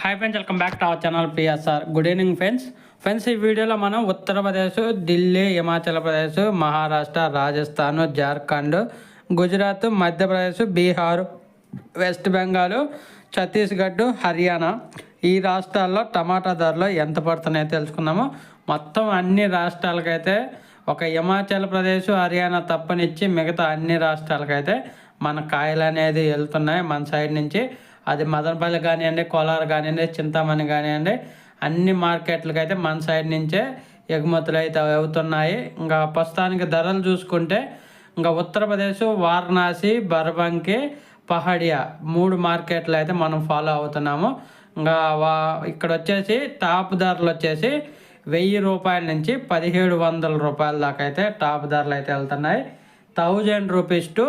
Hi friends welcome back to our channel PSR good evening friends friends ఈ వీడియోలో మనం Uttar Pradesh Delhi Himachal Pradesh Maharashtra Rajasthan Jharkhand Gujarat Madhya Pradesh Bihar West Bengal Chhattisgarh Haryana ఈ రాష్ట్రాల్లో టమాటా ధరలు ఎంత పడుతున్నాయో తెలుసుకుందాము. మొత్తం అన్ని రాష్ట్రాలకైతే ఒక హిమాచల్ ప్రదేశ్ హర్యానా తప్పనిచ్చి మిగతా అన్ని రాష్ట్రాలకైతే మన కాయలు అనేది వెళ్తున్నాయి మన సైడ్ నుంచి. అది మదనపల్లి కానివ్వండి కోలార్ కానివ్వండి చింతామణి కానివ్వండి అన్ని మార్కెట్లకు అయితే మన సైడ్ నుంచే ఎగుమతులు అయితే అవుతున్నాయి. ఇంకా ప్రస్తుతానికి ధరలు చూసుకుంటే ఇంకా ఉత్తరప్రదేశ్ వారణాసి బర్బంకి పహాడియా మూడు మార్కెట్లు అయితే మనం ఫాలో అవుతున్నాము. ఇంకా వా ఇక్కడ వచ్చేసి టాప్ ధరలు వచ్చేసి వెయ్యి రూపాయల నుంచి పదిహేడు వందల రూపాయల దాకా అయితే టాప్ ధరలు అయితే వెళ్తున్నాయి. Thousand rupees to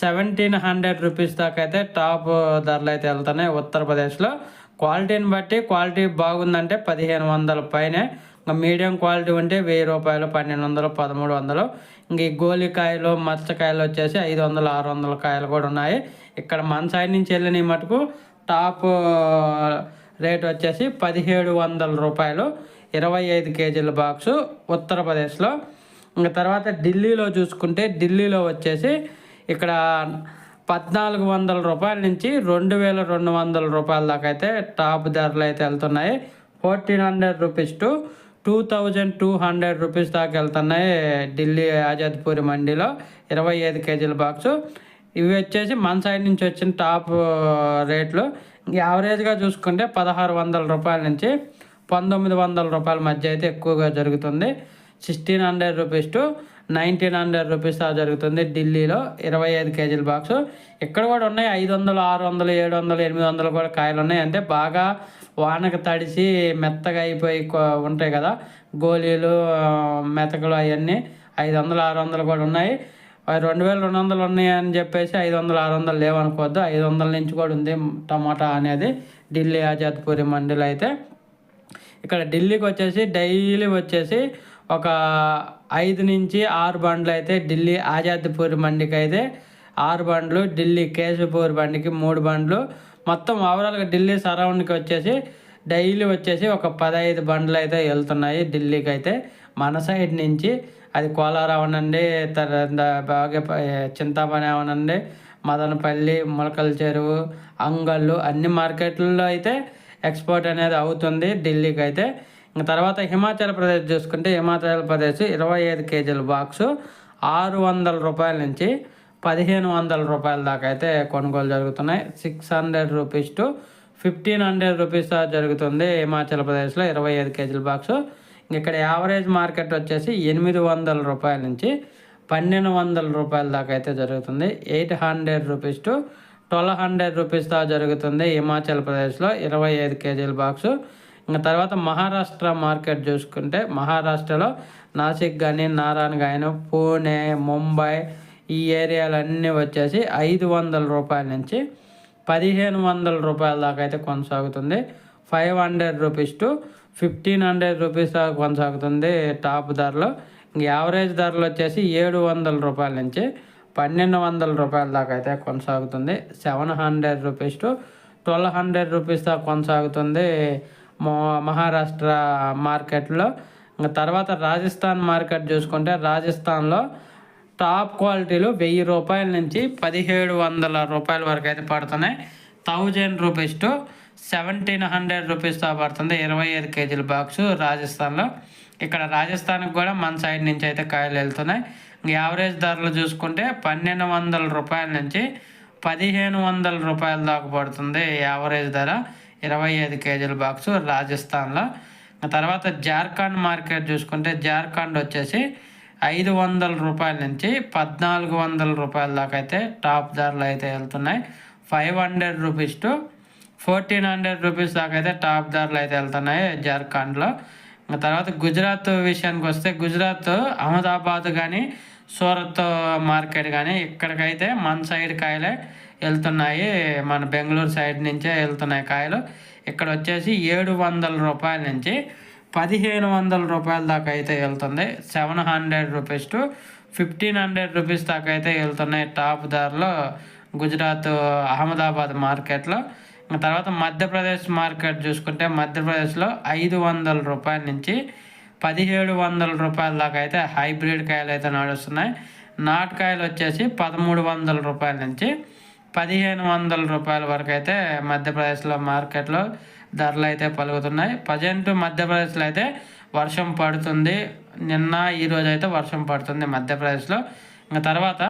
seventeen hundred rupees దాకా అయితే టాప్ ధరలు అయితే వెళ్తున్నాయి ఉత్తరప్రదేశ్లో. క్వాలిటీని బట్టి క్వాలిటీ బాగుందంటే పదిహేను వందల పైనే. ఇంకా మీడియం క్వాలిటీ ఉంటే వెయ్యి రూపాయలు పన్నెండు వందలు పదమూడు వందలు. ఇంక ఈ గోలికాయలు మత్స్యకాయలు వచ్చేసి ఐదు వందలు ఆరు వందల కాయలు కూడా ఉన్నాయి. ఇక్కడ మన సైడ్ నుంచి వెళ్ళిన మటుకు టాప్ రేట్ వచ్చేసి పదిహేడు వందల రూపాయలు ఇరవై ఐదు కేజీల బాక్సు ఉత్తరప్రదేశ్లో. ఇంకా తర్వాత ఢిల్లీలో చూసుకుంటే ఢిల్లీలో వచ్చేసి ఇక్కడ పద్నాలుగు వందల రూపాయల నుంచి రెండు వేల రెండు వందల రూపాయల దాకా అయితే టాప్ ధరలు అయితే వెళ్తున్నాయి. Fourteen hundred rupees to two thousand two hundred rupees దాకా వెళ్తున్నాయి ఢిల్లీ ఆజాద్పూరి మండీలో. ఇరవై ఐదు కేజీల బాక్సు. ఇవి వచ్చేసి మన సైడ్ నుంచి వచ్చిన టాప్ రేట్లు. యావరేజ్గా చూసుకుంటే పదహారు వందల రూపాయల నుంచి పంతొమ్మిది వందల రూపాయల మధ్య అయితే ఎక్కువగా జరుగుతుంది. Sixteen hundred rupees to nineteen hundred rupees దా జరుగుతుంది ఢిల్లీలో. ఇరవై ఐదు కేజీల బాక్స్. ఇక్కడ కూడా ఉన్నాయి. ఐదు వందలు ఆరు వందలు ఏడు వందలు ఎనిమిది వందలు కూడా కాయలు ఉన్నాయి. అంటే బాగా వానకు తడిసి మెత్తగా అయిపోయి ఉంటాయి కదా. గోళీలు మెతకలు అవన్నీ ఐదు వందలు ఆరు వందలు కూడా ఉన్నాయి. అవి రెండు వేల రెండు వందలు ఉన్నాయి అని చెప్పేసి ఐదు వందలు ఆరు వందలు లేవనుకోవద్దు. ఐదు వందల నుంచి కూడా ఉంది టమాటా అనేది ఢిల్లీ ఆజాద్పూరి మండీలో అయితే. ఇక్కడ ఢిల్లీకి వచ్చేసి డైలీ వచ్చేసి ఒక ఐదు నుంచి ఆరు బండ్లు అయితే ఢిల్లీ ఆజాద్పూర్ బండికి అయితే ఆరు బండ్లు ఢిల్లీ కేశపూర్ బండికి మూడు బండ్లు. మొత్తం ఓవరాల్గా ఢిల్లీ సరౌండ్కి వచ్చేసి డైలీ వచ్చేసి ఒక పదహైదు బండ్లు అయితే వెళ్తున్నాయి ఢిల్లీకి అయితే మన సైడ్ నుంచి అది కోలార్ అవనండి బాగా చింతామణి అవనండి మదనపల్లి మొలకల చెరువు అంగళ్ళు అన్ని మార్కెట్లలో అయితే ఎక్స్పోర్ట్ అనేది అవుతుంది ఢిల్లీకి అయితే తర్వాత హిమాచల్ ప్రదేశ్ చూసుకుంటే హిమాచల్ ప్రదేశ్ ఇరవై ఐదు కేజీల బాక్సు ఆరు వందల రూపాయల నుంచి పదిహేను వందల రూపాయల దాకా అయితే కొనుగోలు జరుగుతున్నాయి. Six hundred rupees to fifteen hundred rupees దాకా జరుగుతుంది హిమాచల్ ప్రదేశ్లో ఇరవై ఐదు కేజీల బాక్సు. ఇక్కడ యావరేజ్ మార్కెట్ వచ్చేసి ఎనిమిది వందల రూపాయల నుంచి పన్నెండు వందల రూపాయల దాకా అయితే జరుగుతుంది. Eight hundred rupees to twelve hundred rupees దాకా జరుగుతుంది హిమాచల్ ప్రదేశ్లో ఇరవై ఐదు కేజీల బాక్సు. ఇంకా తర్వాత మహారాష్ట్ర మార్కెట్ చూసుకుంటే మహారాష్ట్రలో నాసిక్ కానీ నారాయణ కానీ పూణే ముంబై ఈ ఏరియాలన్నీ వచ్చేసి ఐదు వందల రూపాయల నుంచి పదిహేను వందల రూపాయల దాకా అయితే కొనసాగుతుంది. Five hundred rupees to fifteen hundred rupees దాకా కొనసాగుతుంది టాప్ ధరలో. ఇంక యావరేజ్ ధరలు వచ్చేసి ఏడు వందల రూపాయల నుంచి పన్నెండు వందల రూపాయల దాకా అయితే కొనసాగుతుంది. Seven hundred rupees to twelve hundred rupees దాకా కొనసాగుతుంది మహారాష్ట్ర మార్కెట్లో. ఇంకా తర్వాత రాజస్థాన్ మార్కెట్ చూసుకుంటే రాజస్థాన్లో టాప్ క్వాలిటీలు వెయ్యి రూపాయల నుంచి పదిహేడు వందల రూపాయల వరకు అయితే పడుతున్నాయి. Thousand rupees to seventeen hundred rupees దా పడుతుంది ఇరవై ఐదు కేజీల బాక్సు రాజస్థాన్లో. ఇక్కడ రాజస్థాన్కి కూడా మన సైడ్ నుంచి అయితే కాయలు వెళ్తున్నాయి. ఇంక యావరేజ్ ధరలు చూసుకుంటే పన్నెండు వందల రూపాయల నుంచి పదిహేను వందల రూపాయల దాకా పడుతుంది యావరేజ్ ధర. ఇరవై ఐదు కేజీల బాక్సు రాజస్థాన్లో. తర్వాత జార్ఖండ్ మార్కెట్ చూసుకుంటే జార్ఖండ్ వచ్చేసి ఐదు వందల రూపాయల నుంచి పద్నాలుగు వందల రూపాయల దాకా అయితే టాప్ ధరలు అయితే వెళ్తున్నాయి. Five hundred rupees to fourteen hundred rupees దాకా అయితే టాప్ ధరలు అయితే వెళ్తున్నాయి జార్ఖండ్లో. తర్వాత గుజరాత్ విషయానికి వస్తే గుజరాత్ అహ్మదాబాద్ కానీ సూరత్ మార్కెట్ కానీ ఇక్కడికైతే మన సైడ్ కాయలే వెళ్తున్నాయి. మన బెంగళూరు సైడ్ నుంచే వెళ్తున్నాయి కాయలు. ఇక్కడ వచ్చేసి ఏడు వందల రూపాయల నుంచి పదిహేను వందల రూపాయల దాకా అయితే వెళ్తుంది. Seven hundred rupees to fifteen hundred rupees దాకా అయితే వెళ్తున్నాయి టాప్ ధరలో గుజరాత్ అహ్మదాబాద్ మార్కెట్లో. ఇంకా తర్వాత మధ్యప్రదేశ్ మార్కెట్ చూసుకుంటే మధ్యప్రదేశ్లో ఐదు వందల రూపాయల నుంచి పదిహేడు వందల రూపాయల దాకా అయితే హైబ్రిడ్ కాయలు అయితే నడుస్తున్నాయి. నాటుకాయలు వచ్చేసి పదమూడు వందల రూపాయల నుంచి పదిహేను వందల రూపాయల వరకు అయితే మధ్యప్రదేశ్లో మార్కెట్లో ధరలు అయితే పలుకుతున్నాయి. ప్రజెంట్ మధ్యప్రదేశ్లో అయితే వర్షం పడుతుంది. నిన్న ఈరోజు అయితే వర్షం పడుతుంది మధ్యప్రదేశ్లో. ఇంకా తర్వాత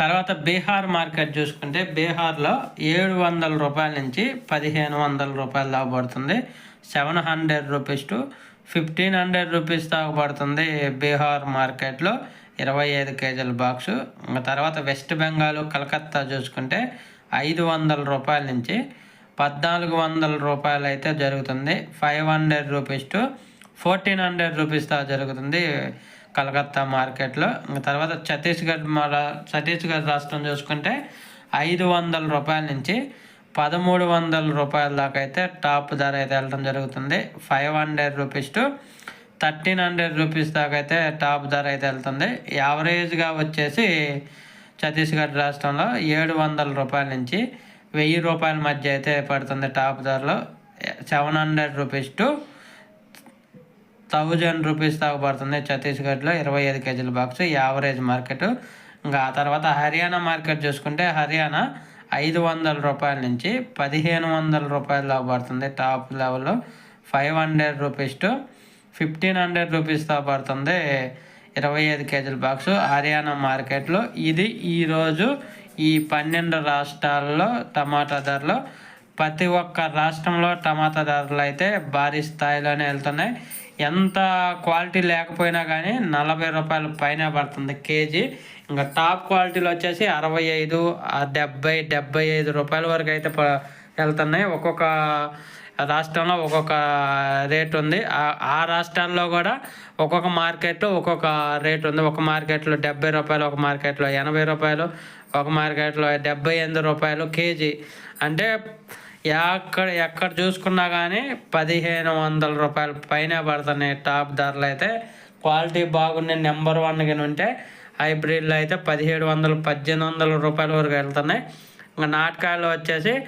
తర్వాత బీహార్ మార్కెట్ చూసుకుంటే బీహార్లో ఏడు వందల రూపాయల నుంచి పదిహేను వందల రూపాయలు దాకా పడుతుంది. Seven hundred rupees to fifteen hundred rupees దాకా పడుతుంది బీహార్ మార్కెట్లో. ఇరవై ఐదు కేజీల బాక్సు. ఇంకా తర్వాత వెస్ట్ బెంగాల్ కలకత్తా చూసుకుంటే ఐదు వందల రూపాయల నుంచి పద్నాలుగు వందల రూపాయలు అయితే జరుగుతుంది. Five hundred rupees to fourteen hundred rupees దాకా జరుగుతుంది కలకత్తా మార్కెట్లో. ఇంకా తర్వాత ఛత్తీస్గఢ్ ఛత్తీస్గఢ్ రాష్ట్రం చూసుకుంటే ఐదు వందల రూపాయల నుంచి పదమూడు వందల రూపాయల దాకా అయితే టాప్ ధర అయితే వెళ్ళడం జరుగుతుంది. Five hundred rupees to thirteen hundred rupees దాకా అయితే టాప్ ధర అయితే వెళ్తుంది. యావరేజ్గా వచ్చేసి ఛత్తీస్గఢ్ రాష్ట్రంలో ఏడు వందల రూపాయల నుంచి వెయ్యి రూపాయల మధ్య అయితే పడుతుంది టాప్ ధరలో. Seven hundred rupees to thousand rupees దాకా పడుతుంది ఛత్తీస్గఢ్లో ఇరవై ఐదు కేజీల బాక్స్ యావరేజ్ మార్కెట్. ఇంకా ఆ తర్వాత హర్యానా మార్కెట్ చూసుకుంటే హర్యానా ఐదు వందల రూపాయల నుంచి పదిహేను వందల రూపాయల దాకా పడుతుంది టాప్ లెవెల్లో. Five hundred rupees to fifteen hundred rupees పడుతుంది ఇరవై ఐదు కేజీల బాక్స్ హర్యానా మార్కెట్లో. ఇది ఈరోజు ఈ పన్నెండు రాష్ట్రాల్లో టమాటా ధరలు. ప్రతి ఒక్క రాష్ట్రంలో టమాటా ధరలు అయితే భారీ స్థాయిలోనే వెళ్తున్నాయి. ఎంత క్వాలిటీ లేకపోయినా కానీ నలభై రూపాయల పైన పడుతుంది కేజీ. ఇంకా టాప్ క్వాలిటీలో వచ్చేసి అరవై ఐదు డెబ్బై డెబ్బై ఐదు రూపాయల వరకు అయితే ప- వెళ్తున్నాయి. ఒక్కొక్క రాష్ట్రంలో ఒక్కొక్క రేట్ ఉంది. ఆ- ఆ రాష్ట్రాల్లో కూడా ఒక్కొక్క మార్కెట్ ఒక్కొక్క రేట్ ఉంది. ఒక మార్కెట్లో డెబ్బై రూపాయలు ఒక మార్కెట్లో ఎనభై రూపాయలు ఒక మార్కెట్లో డెబ్బై ఎనిమిది రూపాయలు కేజీ. అంటే ఎక్కడ ఎక్కడ చూసుకున్నా కానీ పదిహేను వందల రూపాయలు పైన పడుతున్నాయి టాప్ ధరలు అయితే. క్వాలిటీ బాగుండే నెంబర్ వన్ ఉంటే హైబ్రిడ్లో అయితే పదిహేడు వందలు పద్దెనిమిది వందల రూపాయల వరకు వెళ్తున్నాయి. ఇంకా నాటకాయలు వచ్చేసి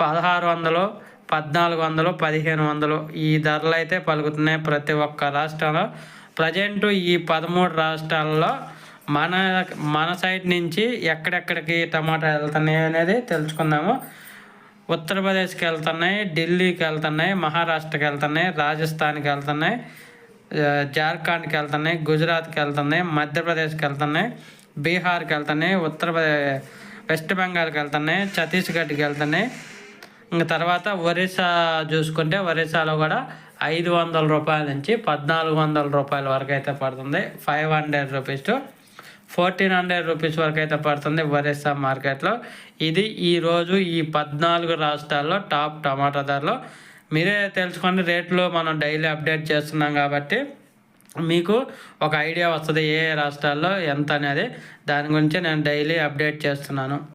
పదహారు వందలు పద్నాలుగు వందలు పదిహేను వందలు ఈ ధరలు అయితే పలుకుతున్నాయి ప్రతి ఒక్క రాష్ట్రంలో. ప్రజెంట్ ఈ పదమూడు రాష్ట్రాల్లో మన మన సైడ్ నుంచి ఎక్కడెక్కడికి టమాటా వెళ్తున్నాయి అనేది తెలుసుకుందాము. ఉత్తరప్రదేశ్కి వెళ్తున్నాయి ఢిల్లీకి వెళ్తున్నాయి మహారాష్ట్రకి వెళ్తున్నాయి రాజస్థాన్కి వెళ్తున్నాయి జార్ఖండ్కి వెళ్తున్నాయి గుజరాత్కి వెళ్తున్నాయి మధ్యప్రదేశ్కి వెళ్తున్నాయి బీహార్కి వెళ్తున్నాయి ఉత్తరప్రదేశ్ వెస్ట్ బెంగాల్కి వెళ్తున్నాయి ఛత్తీస్గఢ్కి వెళ్తున్నాయి తర్వాత ఒరిస్సా చూసుకుంటే ఒరిస్సాలో కూడా ఐదు వందల రూపాయల నుంచి పద్నాలుగు వందల రూపాయల వరకు అయితే పడుతుంది. Five hundred rupees to fourteen hundred rupees వరకు అయితే పడుతుంది ఒరిస్సా మార్కెట్లో. ఇది ఈరోజు ఈ పద్నాలుగు రాష్ట్రాల్లో టాప్ టమాటా ధరలు. మీరే తెలుసుకోండి రేట్లు మనం డైలీ అప్డేట్ చేస్తున్నాం కాబట్టి మీకు ఒక ఐడియా వస్తుంది ఏ ఏ రాష్ట్రాల్లో ఎంత అనేది. దాని గురించి నేను డైలీ అప్డేట్ చేస్తున్నాను.